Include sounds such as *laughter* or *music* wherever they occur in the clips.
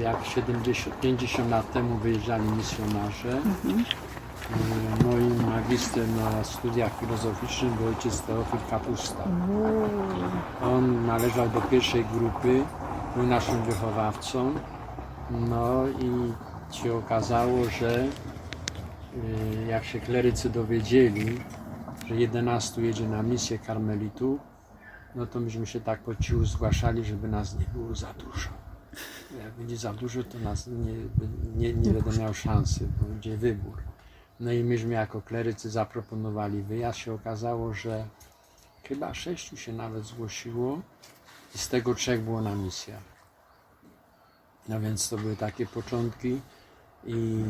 jak 70, 50 lat temu wyjeżdżali misjonarze. Y, Moim magistrem na studiach filozoficznych był ojciec Teofil Kapusta. On należał do pierwszej grupy, był naszym wychowawcą. No i się okazało, że y, jak się klerycy dowiedzieli, że 11 jedzie na misję karmelitów, no to myśmy się tak po cichu zgłaszali, żeby nas nie było za dużo. Jak będzie za dużo, to nas nie, nie, nie będę miał szansy, bo będzie wybór. No i myśmy jako klerycy zaproponowali wyjazd. Się okazało, że chyba sześciu się nawet zgłosiło i z tego trzech było na misjach. No więc to były takie początki i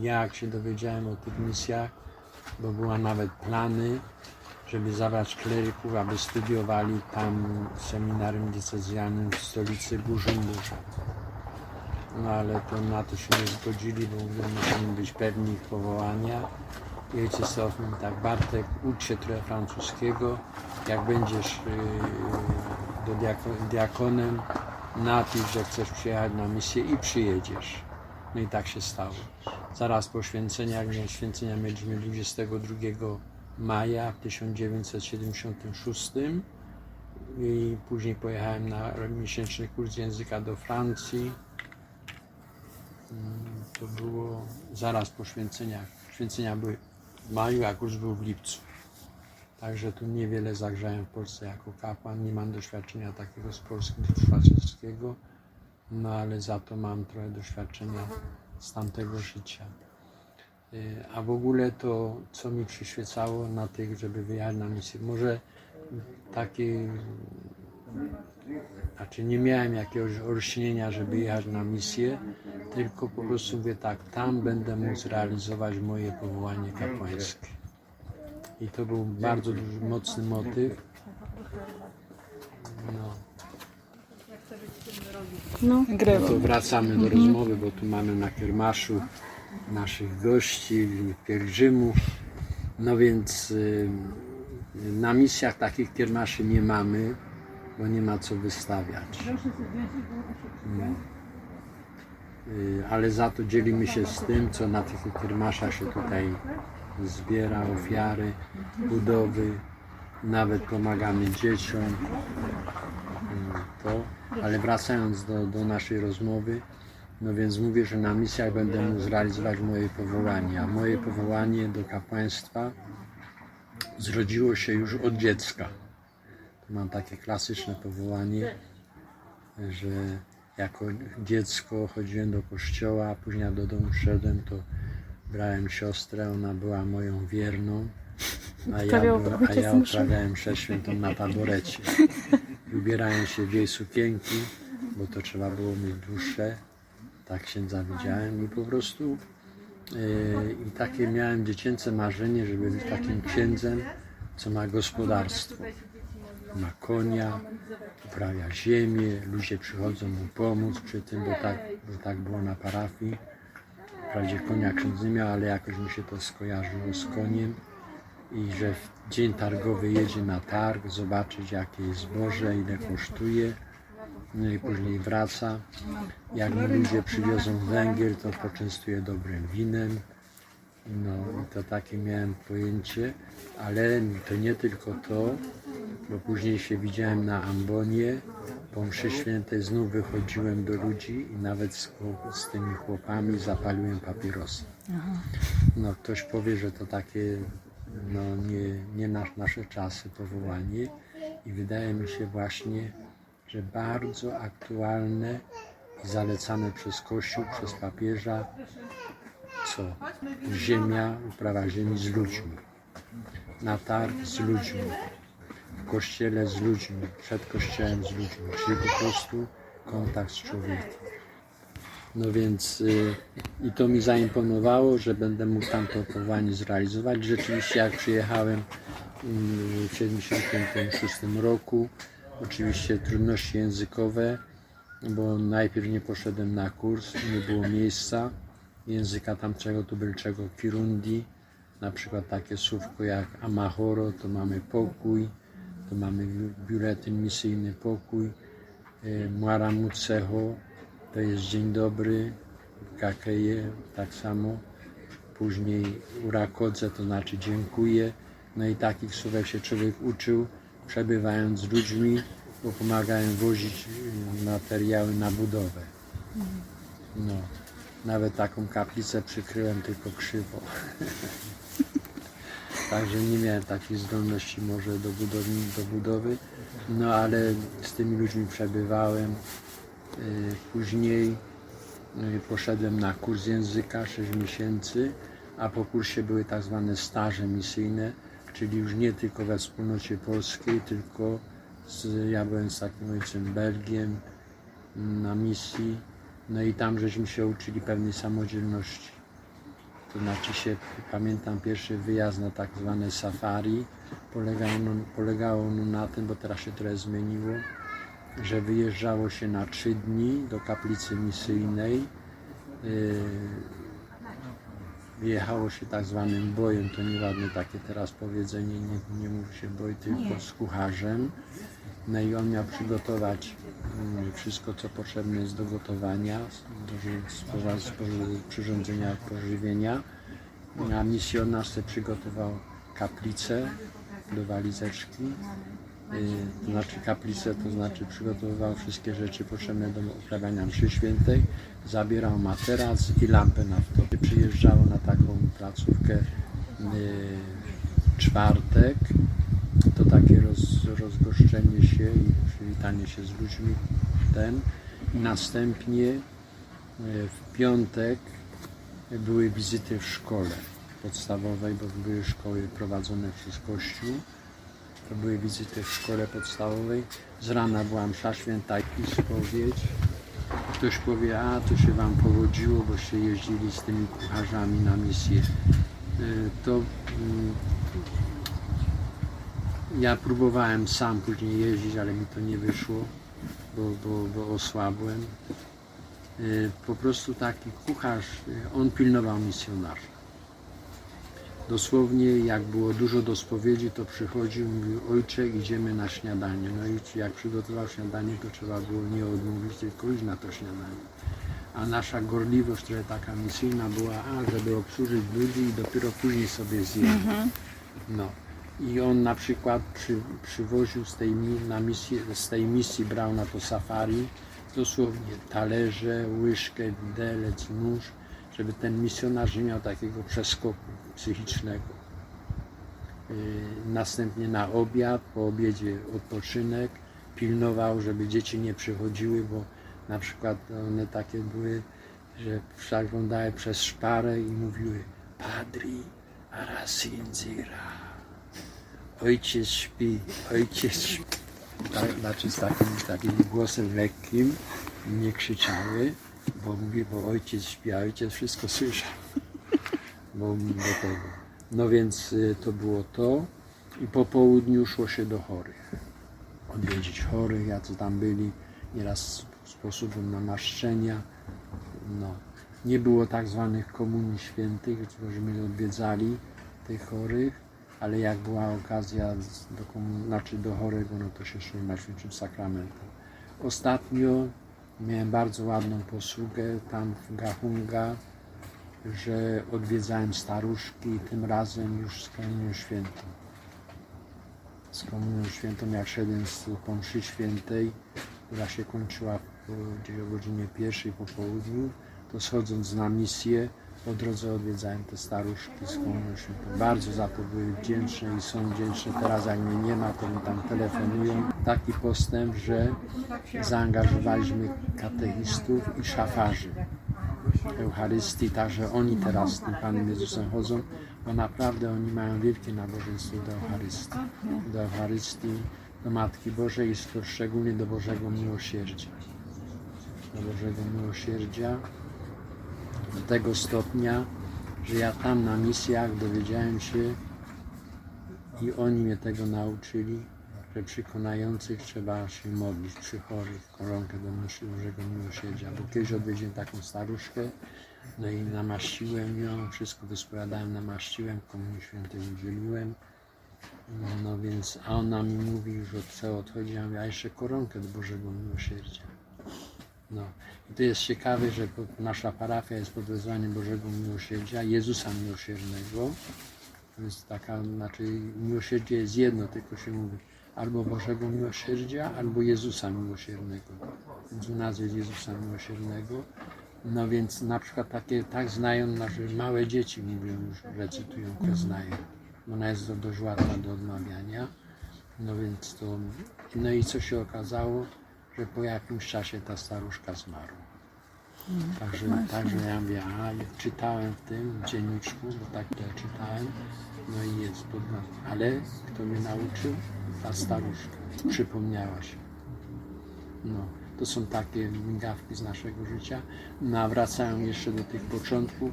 jak się dowiedziałem o tych misjach, bo były nawet plany, żeby zabrać kleryków, aby studiowali tam seminarium diecezjalnym w stolicy Bujumbura. No ale to na to się nie zgodzili, bo musimy być pewni ich powołania. I ojciec mówi tak, Bartek, ucz się trochę francuskiego, jak będziesz yy, do diako- diakonem, napisz, że chcesz przyjechać na misję i przyjedziesz. No i tak się stało. Zaraz po święceniach, miałem święcenia mieliśmy 22 maja w 1976 i później pojechałem na miesięczny kurs języka do Francji. Mm, To było zaraz po święceniach. Święcenia były w maju, a kurs był w lipcu. Także tu niewiele zagrzałem w Polsce jako kapłan. Nie mam doświadczenia takiego z polskiego, no ale za to mam trochę doświadczenia z tamtego życia. Y, A w ogóle to, co mi przyświecało na tych, żeby wyjechać na misję, może takie, znaczy nie miałem jakiegoś olśnienia, żeby jechać na misję, tylko po prostu mówię tak, tam będę mógł zrealizować moje powołanie kapłańskie. I to był bardzo duży, mocny motyw. No. No. No to wracamy do rozmowy, bo tu mamy na kiermaszu naszych gości, pielgrzymów. No więc y, na misjach takich kiermaszy nie mamy, bo nie ma co wystawiać. No. Y, Ale za to dzielimy się z tym, co na tych kiermaszach się tutaj zbiera, ofiary, budowy, nawet pomagamy dzieciom. Y, To. Ale wracając do, do naszej rozmowy, no więc mówię, że na misjach będę mógł zrealizować moje powołanie, a moje powołanie do kapłaństwa zrodziło się już od dziecka. Mam takie klasyczne powołanie, że jako dziecko chodziłem do kościoła, a później do domu szedłem, to brałem siostrę, ona była moją wierną, a ja, a ja mszę. odprawiałem mszę świętą na taborecie. Wybierałem się w jej sukienki, bo to trzeba było mieć dłuższe. Tak księdza widziałem i po prostu e, i takie miałem dziecięce marzenie, żeby być takim księdzem, co ma gospodarstwo. Ma konia, uprawia ziemię, ludzie przychodzą mu pomóc przy tym, bo tak, bo tak było na parafii. Wprawdzie konia ksiądz nie miał, ale jakoś mi się to skojarzyło z koniem i że w dzień targowy jedzie na targ, zobaczyć jakie jest zboże, ile kosztuje, no i później wraca. Jak mi ludzie przywiozą węgiel, to poczęstuje dobrym winem. No i to takie miałem pojęcie, ale to nie tylko to, bo później się widziałem na ambonie, po mszy świętej znów wychodziłem do ludzi i nawet z, z tymi chłopami zapaliłem papierosy. No ktoś powie, że to takie no, nie, nie nasz, nasze czasy powołanie i wydaje mi się właśnie, że bardzo aktualne i zalecane przez Kościół, przez papieża, co ziemia, uprawa ziemi z ludźmi, na targ z ludźmi, w kościele z ludźmi, przed kościołem z ludźmi, czyli po prostu kontakt z człowiekiem. No więc y, i to mi zaimponowało, że będę mógł tamto powołanie zrealizować. Rzeczywiście jak przyjechałem mm, w 1976 roku, oczywiście trudności językowe, bo najpierw nie poszedłem na kurs, nie było miejsca języka tamtego tubylczego Kirundi, na przykład takie słówko jak Amahoro, to mamy pokój, to mamy biuletyn misyjny pokój, y, Muaramuceho, to jest dzień dobry, kakeje tak samo, później urakodze to znaczy dziękuję, no i takich słówek się człowiek uczył, przebywając z ludźmi, bo pomagają wozić y, materiały na budowę. No, nawet taką kaplicę przykryłem tylko krzywo. *laughs* Także nie miałem takiej zdolności może do, budowni, do budowy, no ale z tymi ludźmi przebywałem. Y, Później y, poszedłem na kurs języka 6 miesięcy, a po kursie były tak zwane staże misyjne, czyli już nie tylko we wspólnocie polskiej, tylko z, ja byłem z takim ojcem Belgiem mm, na misji, no i tam żeśmy się uczyli pewnej samodzielności. To znaczy się, pamiętam pierwszy wyjazd na tak zwane safari, polegało ono, polegało ono na tym, bo teraz się trochę zmieniło, że wyjeżdżało się na trzy dni do kaplicy misyjnej. Yy, Wyjechało się tak zwanym bojem, to nieładne takie teraz powiedzenie, nie, nie mówi się boj, tylko z kucharzem. No i on miał przygotować mm, wszystko, co potrzebne jest do gotowania, do przyrządzenia pożywienia. A misjonarz przygotował kaplicę do walizeczki. Y, To znaczy kaplicę, to znaczy przygotowywał wszystkie rzeczy potrzebne do uprawiania mszy świętej, zabierał materac i lampę naftową. Przyjeżdżało na taką placówkę y, czwartek, to takie roz, rozgoszczenie się i przywitanie się z ludźmi ten. Następnie y, w piątek były wizyty w szkole podstawowej, bo były szkoły prowadzone przez Kościół. To były wizyty w szkole podstawowej. Z rana była msza święta i spowiedź. Ktoś powie, a tu się wam powodziło, boście jeździli z tymi kucharzami na misję. Y, To mm, ja próbowałem sam później jeździć, ale mi to nie wyszło, bo, bo, bo osłabłem. Y, Po prostu taki kucharz, y, on pilnował misjonarza. Dosłownie jak było dużo do spowiedzi, to przychodził, mówił, ojcze idziemy na śniadanie. No i jak przygotował śniadanie, to trzeba było nie odmówić, tylko iść na to śniadanie. A nasza gorliwość, trochę taka misyjna była, a żeby obsłużyć ludzi i dopiero później sobie zjeść. No. I on na przykład przy, przywoził z tej, na misję, z tej misji, brał na to safari dosłownie talerze, łyżkę, widelec, nóż, żeby ten misjonarz nie miał takiego przeskoku psychicznego. Yy, Następnie na obiad, po obiedzie odpoczynek, pilnował, żeby dzieci nie przychodziły, bo na przykład one takie były, że przeglądały przez szparę i mówiły Padri Arasinzira. Ojciec śpi, ojciec śpi. Tak, znaczy z takim, takim głosem lekkim, nie krzyczały, bo mówię, bo ojciec śpi, a ojciec wszystko słyszał. Bo, bo tego. No więc y, to było to i po południu szło się do chorych. Odwiedzić chorych, jacy tam byli, nieraz sposobem namaszczenia. No. Nie było tak zwanych komunii świętych, żeśmy odwiedzali tych chorych, ale jak była okazja do, komun- znaczy do chorego, no to się szło na świętym sakramentu. Ostatnio miałem bardzo ładną posługę tam w Gahunga, że odwiedzałem staruszki i tym razem już z komunią świętą. Z komunią świętą jak szedłem z po mszy świętej, która się kończyła o godzinie pierwszej po południu, to schodząc na misję, po drodze odwiedzałem te staruszki świętą. Bardzo za to były wdzięczne i są wdzięczne. Teraz jak mnie nie ma, to mi tam telefonują. Taki postęp, że zaangażowaliśmy katechistów i szafarzy. Eucharystii, także oni teraz z tym Panem Jezusem chodzą, bo naprawdę oni mają wielkie nabożeństwo do Eucharystii. Do Eucharystii, do Matki Bożej i szczególnie do Bożego Miłosierdzia. Do Bożego Miłosierdzia do tego stopnia, że ja tam na misjach dowiedziałem się i oni mnie tego nauczyli, że przy konających trzeba się modlić, przy chorych, koronkę do Bożego Miłosierdzia. Bo kiedyś odwiedziłem taką staruszkę, no i namaściłem ją, wszystko wyspowiadałem, namaściłem, komunii świętej udzieliłem. No więc, a ona mi mówi, że od co odchodzi, ja a jeszcze koronkę do Bożego Miłosierdzia. No. I to jest ciekawe, że nasza parafia jest pod wezwaniem Bożego Miłosierdzia, Jezusa Miłosiernego. To jest taka, znaczy miłosierdzie jest jedno, tylko się mówi albo Bożego Miłosierdzia, albo Jezusa Miłosiernego. Więc u nas jest Jezusa Miłosiernego. No więc na przykład takie, tak znają, nasze małe dzieci mówią już, recytują, które znają. Ona jest do- dość ładna do odmawiania. No więc to, no i co się okazało, że po jakimś czasie ta staruszka zmarła. Także, także ja mówię, a czytałem w tym dzienniczku, bo tak to ja czytałem, no i jest pod ale kto mnie nauczył? Ta staruszka, przypomniała się. No, to są takie migawki z naszego życia. No, a wracają jeszcze do tych początków,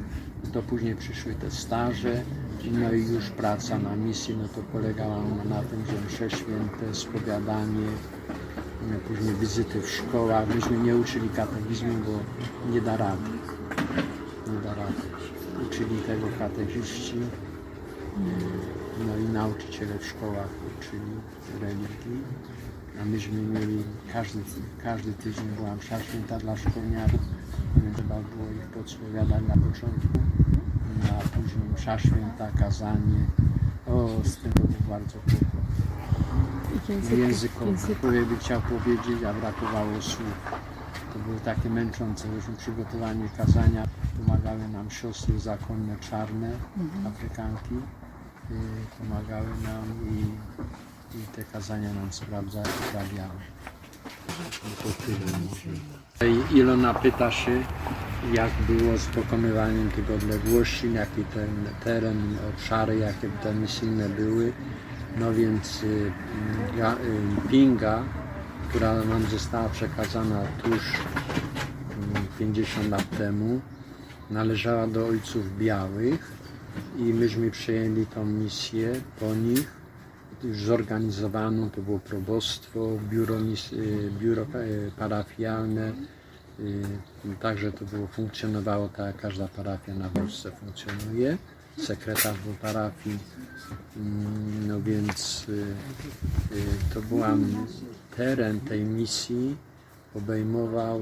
to później przyszły te staże, no i już praca na misji, no to polegała na tym, że msze święte, spowiadanie, no, później wizyty w szkołach. Myśmy nie uczyli katechizmu, bo nie da rady. Nie da rady. Uczyli tego katechiści, no i nauczyciele w szkołach uczyli religii. A myśmy mieli, każdy, każdy tydzień była msza święta dla szkolniaków, trzeba było ich podspowiadać na początku, no, a później msza święta, kazanie. O, z tym to był bardzo kłopot językowy. Człowiek by chciał powiedzieć, a brakowało słów. To było takie męczące. Już przygotowanie kazania pomagały nam siostry zakonne czarne, Afrykanki. y, Pomagały nam i, i te kazania nam sprawdzały, sprawiały. No to tyle może. I Ilona pyta się, jak było z pokonywaniem tych odległości, jaki ten teren, obszary, jakie te misyjne były. No więc y, y, Pinga, która nam została przekazana tuż mm, 50 lat temu, należała do Ojców Białych i myśmy przejęli tą misję po nich, już zorganizowaną, to było probostwo, biuro, y, biuro y, parafialne, y, także to było, funkcjonowało tak jak każda parafia na Polsce funkcjonuje, sekretarz był parafii, Mm, no więc y, y, to była teren tej misji. Obejmował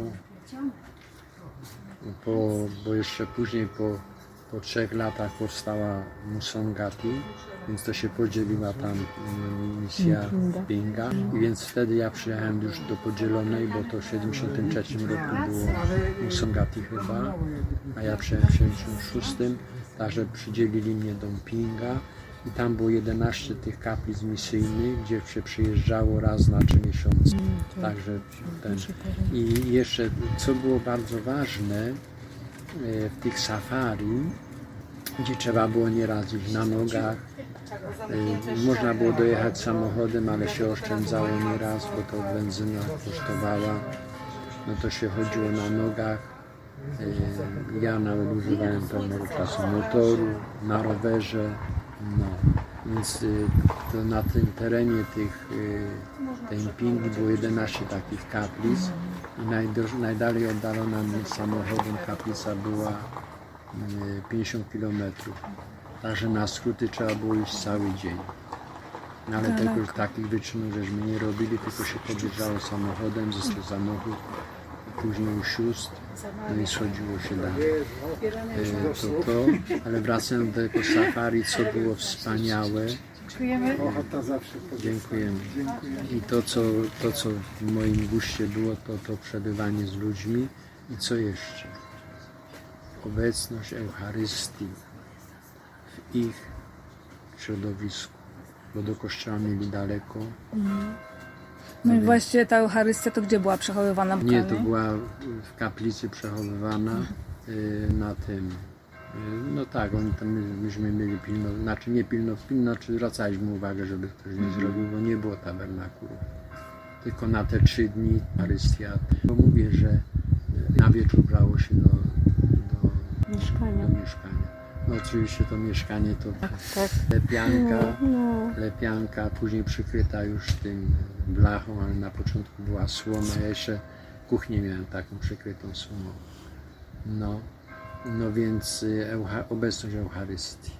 po, bo jeszcze później po, po trzech latach powstała Musongati, więc to się podzieliła tam mm, misja Pinga. I więc wtedy ja przyjechałem już do podzielonej, bo to w 73 roku było Musongati chyba, a ja przyjechałem w 76, także przydzielili mnie do Pinga. I tam było 11 tych kaplic misyjnych, gdzie się przyjeżdżało raz na trzy miesiące. Także ten. I jeszcze, co było bardzo ważne, w tych safari, gdzie trzeba było nieraz iść na nogach, e, można było dojechać samochodem, ale się oszczędzało nieraz, bo to benzyna kosztowała. No to się chodziło na nogach. E, Ja nawet używałem pewnego czasu motoru, na rowerze. No, więc to na tym terenie tych, tej było 11 takich kaplic najdroż, najdalej oddalona samochodem kaplica była y, 50 km. Także na skróty trzeba było iść cały dzień. No, ale tego już takich wyczynów żeśmy nie robili, tylko się podjeżdżało samochodem, został samochód, później u sióstr, no i schodziło się dalej. E, To to, ale wracając do tego safari, co było wspaniałe, Ochota zawsze dziękujemy. I to co, to, co w moim guście było, to to przebywanie z ludźmi i co jeszcze? Obecność Eucharystii w ich środowisku, bo do kościoła mieli daleko. No i właśnie ta Eucharystia to gdzie była przechowywana w Nie, to była w kaplicy przechowywana y, na tym. No tak, oni tam my- myśmy mieli pilno, znaczy nie pilno, pilno, czy zwracaliśmy uwagę, żeby ktoś nie zrobił, bo nie było tabernakulów. Tylko na te trzy dni Eucharystia. Bo mówię, że na wieczór brało się do, do, mieszkania. do mieszkania. No oczywiście to mieszkanie to Tak. lepianka, No, lepianka, później przykryta już tym blachą, ale na początku była słoma. Ja jeszcze kuchnię miałem taką przykrytą słomą. No, no więc y, obecność Eucharystii.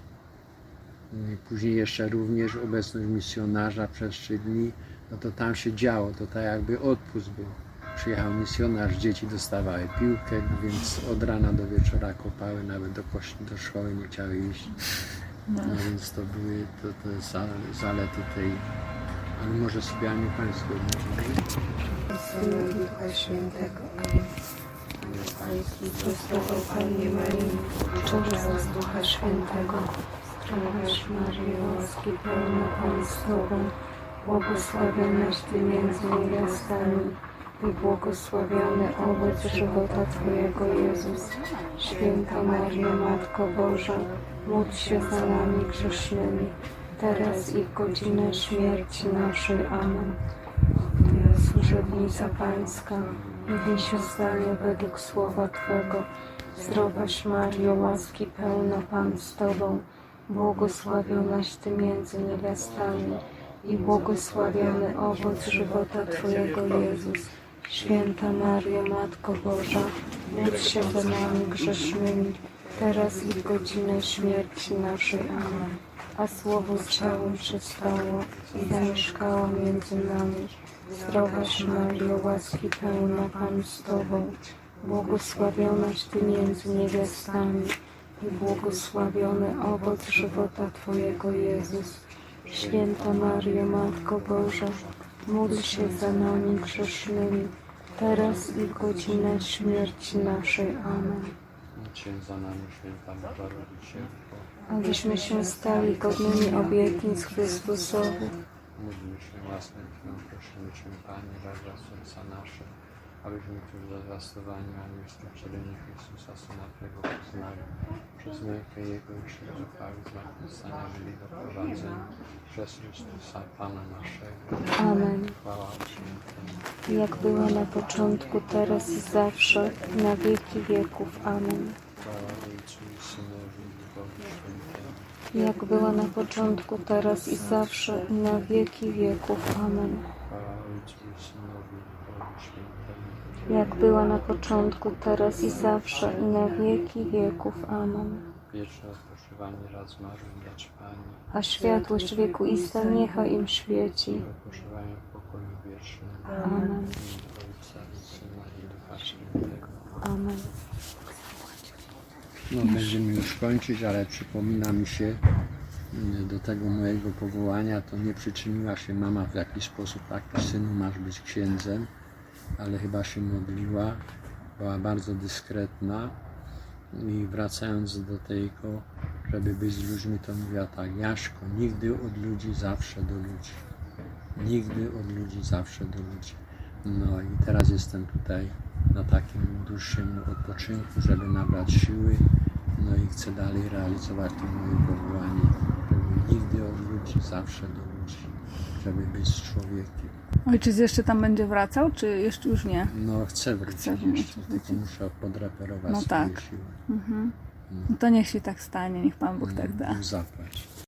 I Później jeszcze również obecność misjonarza przez trzy dni, no to tam się działo, to tak jakby odpust był. przyjechał misjonarz, dzieci dostawały piłkę, więc od rana do wieczora kopały, nawet do, kości, do szkoły nie chciały iść. No więc to były to, to za- zalety tej, ale może sypialni Pańską. Syna i Ducha Świętego. Pański Chrystowo, Panie Marii, czerpaj z Ducha Świętego, zdrowaś Maryjo, łaski pełna Pan z Tobą, błogosławionaś Ty między niewiastami i błogosławiony owoc żywota Twojego Jezus. Święta Maryjo, Matko Boża, módl się za nami grzesznymi, teraz i w godzinę śmierci naszej. Amen. Żywnica Pańska, niech się stanie według słowa Twego. Zdrowaś Mario, łaski pełna Pan z Tobą, błogosławionaś Ty między niewiastami i błogosławiony owoc żywota Twojego Jezus. Święta Mario, Matko Boża, módl się za nami grzesznymi, teraz i w godzinę śmierci naszej. Amen. A Słowo z ciałem się stało i zamieszkało między nami. Zdrowaś Mario, łaski pełna Pan z Tobą, błogosławionaś Ty między niewiastami i błogosławiony owoc żywota Twojego Jezus. Święta Mario, Matko Boża, módl się za nami grzesznymi, teraz i w godzinę śmierci naszej. Amen. Cię za nami święta Rodzicielko, Abyśmy się stali godnymi obietnic Chrystusowych, módlmy się własnym krwią, prosimy Cię Panie, raża serca nasze, abyśmy tu w zazwastowaniu anielskim wcieleniu Chrystusa, Syna Twego poznali, przez mękę Jego i krzyż chwały zmartwychwstania byli doprowadzeni, przez Chrystusa Pana naszego. Amen. Chwała jak była na początku, teraz i zawsze, na wieki wieków. Amen. Chwała Ojcu i Synowi. Jak była na początku, teraz i zawsze, i na wieki wieków. Amen. Jak była na początku, teraz i zawsze, i na wieki wieków. Amen. Wieczne odpoczywanie raz zmarłym dać Pani. A światłość wiekuista niechaj im świeci. Odpoczywają w pokoju wiecznym. Amen. Amen. No, będziemy już kończyć, ale przypomina mi się mm, do tego mojego powołania, to nie przyczyniła się mama w jakiś sposób, tak, synu masz być księdzem, ale chyba się modliła, była bardzo dyskretna i wracając do tego, żeby być z ludźmi, to mówiła tak, Jaszko, nigdy od ludzi, zawsze do ludzi. Nigdy od ludzi, zawsze do ludzi. No i teraz jestem tutaj na takim dłuższym odpoczynku, żeby nabrać siły. No i chcę dalej realizować to moje powołanie, żeby nigdy od ludzi, zawsze do ludzi, żeby być z człowiekiem. Ojciec jeszcze tam będzie wracał, czy jeszcze już nie? No chcę wrócić Chcę jeszcze, tylko muszę podreperować No tak. siły. No to niech się tak stanie, niech Pan Bóg tak da. Zapłać.